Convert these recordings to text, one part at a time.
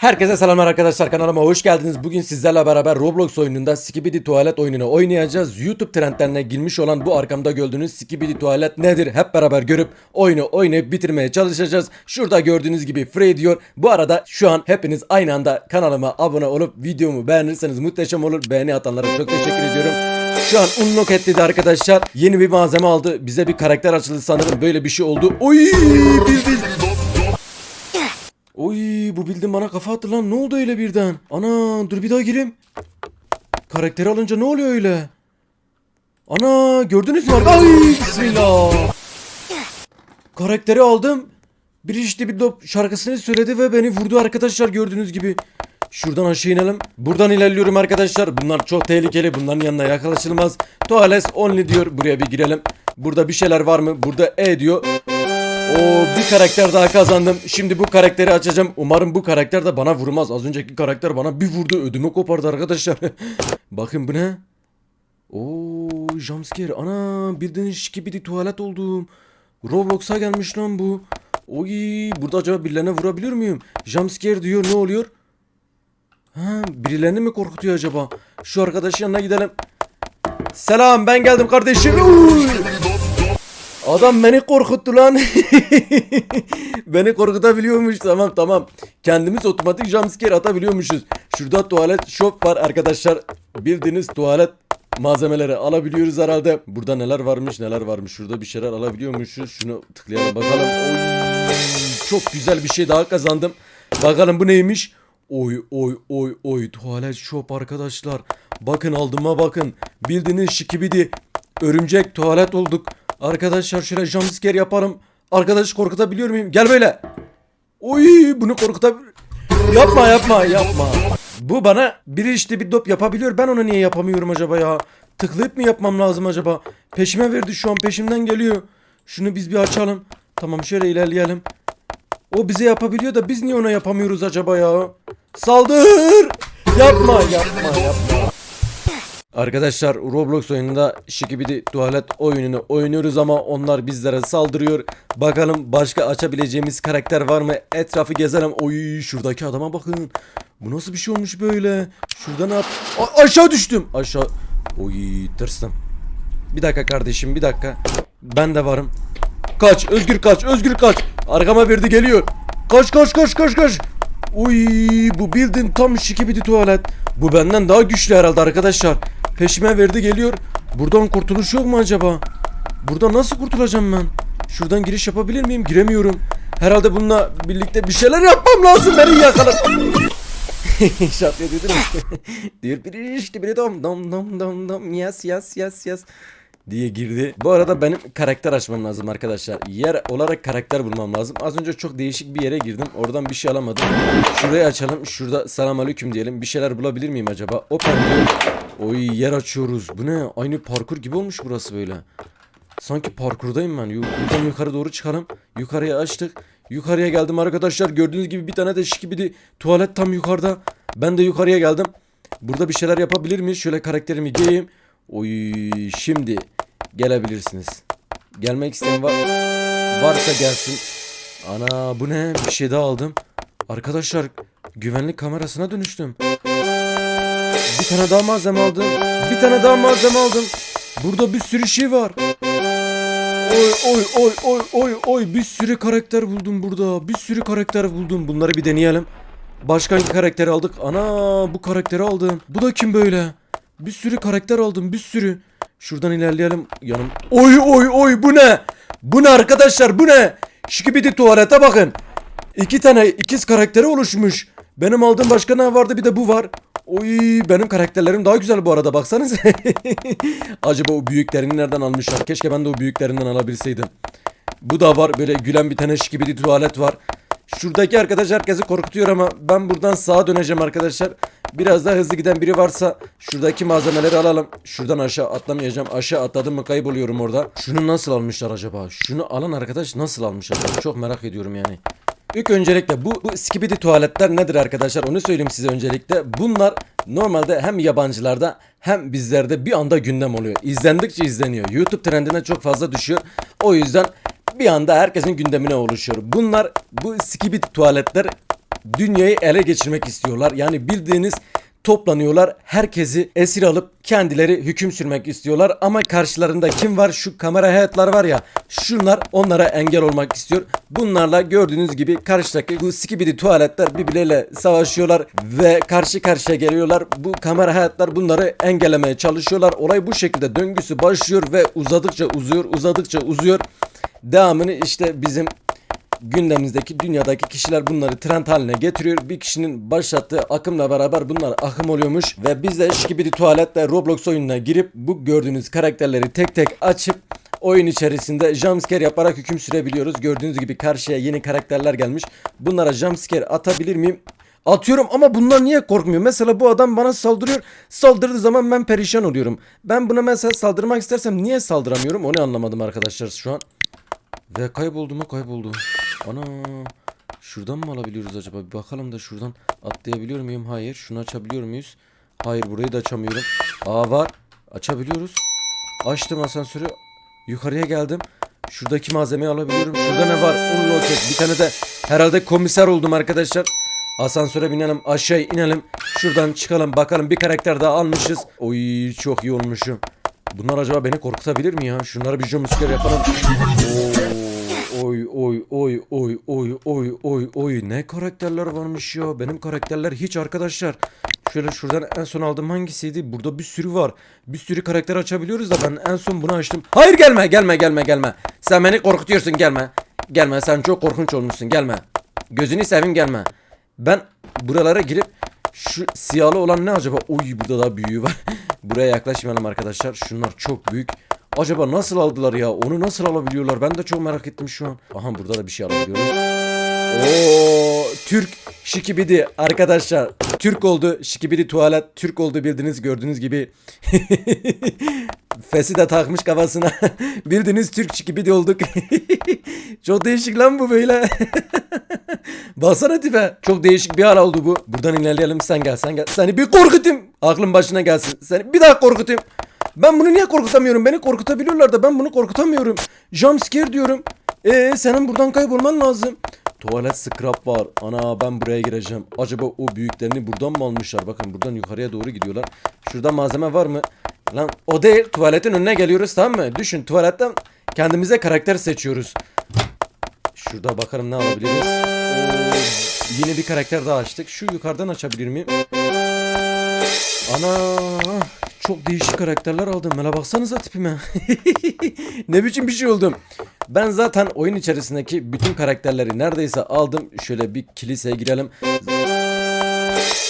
Herkese selamlar arkadaşlar kanalıma hoş geldiniz. Bugün sizlerle beraber Roblox oyununda Skibidi Tuvalet oyununu oynayacağız. YouTube trendlerine girmiş olan bu arkamda gördüğünüz Skibidi Tuvalet nedir? Hep beraber görüp oyunu oynayıp bitirmeye çalışacağız. Şurada gördüğünüz gibi free diyor. Bu arada şu an hepiniz aynı anda kanalıma abone olup videomu beğenirseniz muhteşem olur. Beğeni atanlara çok teşekkür ediyorum. Şu an unlock etti arkadaşlar. Yeni bir malzeme aldı. Bize bir karakter açıldı sanırım. Böyle bir şey oldu. Oy bildiğin Oy bu bildim bana kafa attı lan. Ne oldu öyle birden? Ana dur bir daha gireyim. Karakteri alınca ne oluyor öyle? Ana gördünüz mü? Ay bismillah. Karakteri aldım. Bir işte bir dop şarkısını söyledi ve beni vurdu arkadaşlar gördüğünüz gibi. Şuradan aşağı inelim. Buradan ilerliyorum arkadaşlar. Bunlar çok tehlikeli. Bunların yanına yaklaşılmaz. Toales only diyor. Buraya bir girelim. Burada bir şeyler var mı? Burada E diyor. Oo bir karakter daha kazandım. Şimdi bu karakteri açacağım. Umarım bu karakter de bana vurmaz. Az önceki karakter bana bir vurdu. Ödümü kopardı arkadaşlar. Bakın bu ne? Oo jumpscare. Ana birden şikibidi tuvalet oldum. Roblox'a gelmiş lan bu. Oy burada acaba birilerine vurabiliyor muyum? Jumpscare diyor ne oluyor? Ha birilerini mi korkutuyor acaba? Şu arkadaşın yanına gidelim. Selam ben geldim kardeşim. Uy! Adam beni korkuttu lan. beni korkutabiliyormuş. Tamam tamam. Kendimiz otomatik jumpscare atabiliyormuşuz. Şurada tuvalet shop var arkadaşlar. Bildiğiniz tuvalet malzemeleri alabiliyoruz herhalde. Burada neler varmış neler varmış. Şurada bir şeyler alabiliyormuşuz. Şunu tıklayalım bakalım. Oy, çok güzel bir şey daha kazandım. Bakalım bu neymiş? Oy oy oy oy tuvalet shop arkadaşlar. Bakın aldıma bakın. Bildiğiniz şikibidi örümcek tuvalet olduk. Arkadaşlar şöyle jumpscare yaparım. Arkadaş korkutabiliyor muyum? Gel böyle. Oy bunu korkutabilir. Yapma yapma yapma. Bu bana biri işte bir dop yapabiliyor. Ben onu niye yapamıyorum acaba ya? Tıklayıp mı yapmam lazım acaba? Peşime verdi şu an peşimden geliyor. Şunu biz bir açalım. Tamam şöyle ilerleyelim. O bize yapabiliyor da biz niye ona yapamıyoruz acaba ya? Saldır! Yapma yapma yapma. Arkadaşlar Roblox oyununda şikibidi tuvalet oyununu oynuyoruz ama onlar bizlere saldırıyor. Bakalım başka açabileceğimiz karakter var mı? Etrafı gezelim. Oy şuradaki adama bakın. Bu nasıl bir şey olmuş böyle? Şurada ne yap? A- aşağı düştüm. Aşağı. Oy tırstım. Bir dakika kardeşim bir dakika. Ben de varım. Kaç Özgür kaç Özgür kaç. Arkama verdi geliyor. Kaç kaç kaç kaç kaç. Uy bu bildin tam şikibidi tuvalet. Bu benden daha güçlü herhalde arkadaşlar. Peşime verdi geliyor. Buradan kurtuluş yok mu acaba? Buradan nasıl kurtulacağım ben? Şuradan giriş yapabilir miyim? Giremiyorum. Herhalde bununla birlikte bir şeyler yapmam lazım. Beni yakalar. Şart dedim. Diyor biri işte biri dom dom dom dom dom yes yes yes yes diye girdi. Bu arada benim karakter açmam lazım arkadaşlar. Yer olarak karakter bulmam lazım. Az önce çok değişik bir yere girdim. Oradan bir şey alamadım. Şurayı açalım. Şurada selamünaleyküm diyelim. Bir şeyler bulabilir miyim acaba? Open diyor. Oy yer açıyoruz. Bu ne? Aynı parkur gibi olmuş burası böyle. Sanki parkurdayım ben. Buradan yukarı doğru çıkalım. Yukarıya açtık. Yukarıya geldim arkadaşlar. Gördüğünüz gibi bir tane de şikibidi tuvalet tam yukarıda. Ben de yukarıya geldim. Burada bir şeyler yapabilir miyiz? Şöyle karakterimi giyeyim. Oy şimdi gelebilirsiniz. Gelmek isteyen var varsa gelsin. Ana bu ne? Bir şey daha aldım. Arkadaşlar güvenlik kamerasına dönüştüm. Bir tane daha malzeme aldım. Bir tane daha malzeme aldım. Burada bir sürü şey var. Oy oy oy oy oy oy bir sürü karakter buldum burada. Bir sürü karakter buldum. Bunları bir deneyelim. Başka hangi karakteri aldık? Ana bu karakteri aldım. Bu da kim böyle? Bir sürü karakter aldım bir sürü. Şuradan ilerleyelim. Yanım. Oy oy oy bu ne? Bu ne arkadaşlar bu ne? Şikibidi tuvalete bakın. İki tane ikiz karakteri oluşmuş. Benim aldığım başka ne vardı bir de bu var. Oy benim karakterlerim daha güzel bu arada baksanız. Acaba o büyüklerini nereden almışlar? Keşke ben de o büyüklerinden alabilseydim. Bu da var böyle gülen bir tane şikibidi tuvalet var. Şuradaki arkadaş herkesi korkutuyor ama ben buradan sağa döneceğim arkadaşlar. Biraz daha hızlı giden biri varsa şuradaki malzemeleri alalım. Şuradan aşağı atlamayacağım. Aşağı atladım mı kayboluyorum orada. Şunu nasıl almışlar acaba? Şunu alan arkadaş nasıl almış acaba? Çok merak ediyorum yani. İlk öncelikle bu, bu skibidi tuvaletler nedir arkadaşlar onu söyleyeyim size öncelikle. Bunlar normalde hem yabancılarda hem bizlerde bir anda gündem oluyor. İzlendikçe izleniyor. YouTube trendine çok fazla düşüyor. O yüzden bir anda herkesin gündemine oluşuyor. Bunlar bu skibidi tuvaletler dünyayı ele geçirmek istiyorlar. Yani bildiğiniz toplanıyorlar. Herkesi esir alıp kendileri hüküm sürmek istiyorlar. Ama karşılarında kim var? Şu kamera hayatlar var ya. Şunlar onlara engel olmak istiyor. Bunlarla gördüğünüz gibi karşıdaki bu skibidi tuvaletler birbirleriyle savaşıyorlar ve karşı karşıya geliyorlar. Bu kamera hayatlar bunları engellemeye çalışıyorlar. Olay bu şekilde döngüsü başlıyor ve uzadıkça uzuyor, uzadıkça uzuyor. Devamını işte bizim gündemimizdeki dünyadaki kişiler bunları trend haline getiriyor. Bir kişinin başlattığı akımla beraber bunlar akım oluyormuş ve biz de Şikibidi Tuvalet'te Roblox oyununa girip bu gördüğünüz karakterleri tek tek açıp oyun içerisinde jumpscare yaparak hüküm sürebiliyoruz. Gördüğünüz gibi karşıya yeni karakterler gelmiş. Bunlara jumpscare atabilir miyim? Atıyorum ama bundan niye korkmuyor? Mesela bu adam bana saldırıyor. Saldırdığı zaman ben perişan oluyorum. Ben buna mesela saldırmak istersem niye saldıramıyorum? Onu anlamadım arkadaşlar şu an. Ve kayboldu mu kayboldu. Ana. Şuradan mı alabiliyoruz acaba? Bir bakalım da şuradan atlayabiliyor muyum? Hayır. Şunu açabiliyor muyuz? Hayır burayı da açamıyorum. Aa var. Açabiliyoruz. Açtım asansörü. Yukarıya geldim. Şuradaki malzemeyi alabiliyorum. Şurada ne var? Onu not et. Bir tane de herhalde komiser oldum arkadaşlar. Asansöre binelim. Aşağı inelim. Şuradan çıkalım. Bakalım bir karakter daha almışız. Oy çok iyi olmuşum. Bunlar acaba beni korkutabilir mi ya? Şunları bir jumpscare yapalım. Oo, karakterler varmış ya. Benim karakterler hiç arkadaşlar. Şöyle şuradan en son aldığım hangisiydi? Burada bir sürü var. Bir sürü karakter açabiliyoruz da ben en son bunu açtım. Hayır gelme gelme gelme gelme. Sen beni korkutuyorsun gelme. Gelme sen çok korkunç olmuşsun gelme. Gözünü seveyim gelme. Ben buralara girip şu siyahlı olan ne acaba? Oy burada daha büyüğü var. Buraya yaklaşmayalım arkadaşlar. Şunlar çok büyük. Acaba nasıl aldılar ya? Onu nasıl alabiliyorlar? Ben de çok merak ettim şu an. Aha burada da bir şey alabiliyoruz. Oo, Türk şikibidi arkadaşlar. Türk oldu. Şikibidi tuvalet Türk oldu bildiğiniz gördüğünüz gibi. Fesi de takmış kafasına. Bildiğiniz Türk şikibidi olduk. çok değişik lan bu böyle. Baksana tipe. Çok değişik bir hal oldu bu. Buradan ilerleyelim sen gel sen gel. Seni bir korkutayım. Aklın başına gelsin. Seni bir daha korkutayım. Ben bunu niye korkutamıyorum? Beni korkutabiliyorlar da ben bunu korkutamıyorum. Jumpscare diyorum. Ee senin buradan kaybolman lazım. Tuvalet scrap var. Ana ben buraya gireceğim. Acaba o büyüklerini buradan mı almışlar? Bakın buradan yukarıya doğru gidiyorlar. Şurada malzeme var mı? Lan o değil. Tuvaletin önüne geliyoruz tamam mı? Düşün tuvaletten kendimize karakter seçiyoruz. Şurada bakalım ne alabiliriz. Oo, yine bir karakter daha açtık. Şu yukarıdan açabilir miyim? Ana çok değişik karakterler aldım. Hele baksanıza tipime. ne biçim bir şey oldum. Ben zaten oyun içerisindeki bütün karakterleri neredeyse aldım. Şöyle bir kiliseye girelim.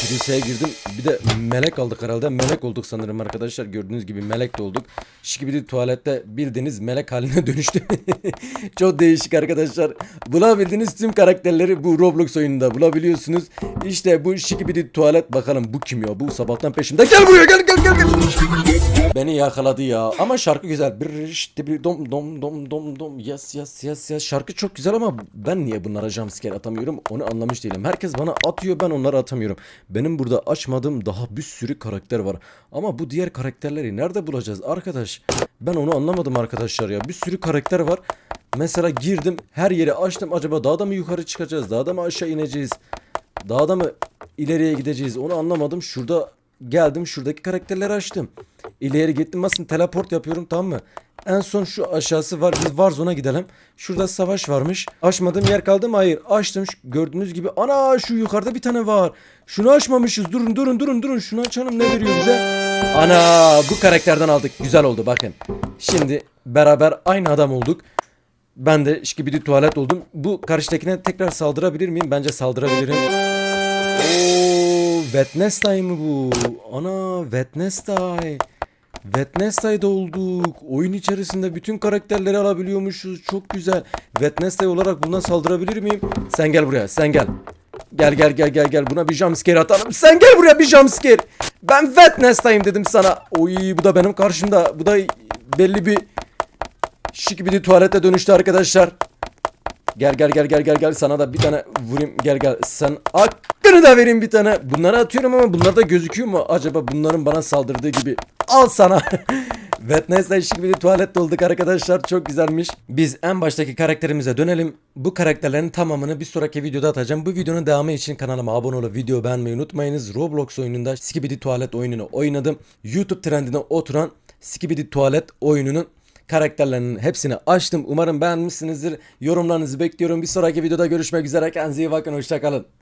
Kiliseye girdim. Bir de melek aldık herhalde. Melek olduk sanırım arkadaşlar. Gördüğünüz gibi melek de olduk. Şikibidi tuvalette bildiğiniz melek haline dönüştü. Çok değişik arkadaşlar. Bulabildiğiniz tüm karakterleri bu Roblox oyununda bulabiliyorsunuz. İşte bu Şikibidi tuvalet bakalım bu kim ya? Bu sabahtan peşimde. Gel buraya gel gel gel gel. Beni yakaladı ya. Ama şarkı güzel. Bir işte bir dom dom dom dom dom. Yes yes yes yes. Şarkı çok güzel ama ben niye bunlara jumpscare atamıyorum? Onu anlamış değilim. Herkes bana atıyor ben onları atamıyorum. Benim burada açmadığım daha bir sürü karakter var. Ama bu diğer karakterleri nerede bulacağız arkadaş? Ben onu anlamadım arkadaşlar ya. Bir sürü karakter var. Mesela girdim her yeri açtım. Acaba dağda mı yukarı çıkacağız? Dağda mı aşağı ineceğiz? Dağda mı ileriye gideceğiz? Onu anlamadım. Şurada geldim şuradaki karakterleri açtım. İleri gittim aslında teleport yapıyorum tamam mı? En son şu aşağısı var. Biz Warzone'a gidelim. Şurada savaş varmış. Açmadığım yer kaldı mı? Hayır. Açtım. Gördüğünüz gibi. Ana şu yukarıda bir tane var. Şunu açmamışız. Durun durun durun durun. Şunu açalım. Ne veriyor bize? Ana bu karakterden aldık. Güzel oldu bakın. Şimdi beraber aynı adam olduk. Ben de şikibidi tuvalet oldum. Bu karşıdakine tekrar saldırabilir miyim? Bence saldırabilirim. Wednesday mı bu? Ana Wednesday. Wednesday'da olduk. Oyun içerisinde bütün karakterleri alabiliyormuşuz. Çok güzel. Wednesday olarak buna saldırabilir miyim? Sen gel buraya. Sen gel. Gel gel gel gel gel. Buna bir jumpscare atalım. Sen gel buraya bir jumpscare. Ben Wednesday'ım dedim sana. Oy bu da benim karşımda. Bu da belli bir şık bir tuvalete dönüştü arkadaşlar. Gel gel gel gel gel gel sana da bir tane vurayım gel gel sen hakkını da vereyim bir tane. Bunları atıyorum ama bunlar da gözüküyor mu acaba bunların bana saldırdığı gibi. Al sana. Wetness'le eşlik bir tuvalet olduk arkadaşlar. Çok güzelmiş. Biz en baştaki karakterimize dönelim. Bu karakterlerin tamamını bir sonraki videoda atacağım. Bu videonun devamı için kanalıma abone olup video beğenmeyi unutmayınız. Roblox oyununda Skibidi Tuvalet oyununu oynadım. YouTube trendine oturan Skibidi Tuvalet oyununun karakterlerinin hepsini açtım. Umarım beğenmişsinizdir. Yorumlarınızı bekliyorum. Bir sonraki videoda görüşmek üzere. Kendinize iyi bakın. Hoşçakalın.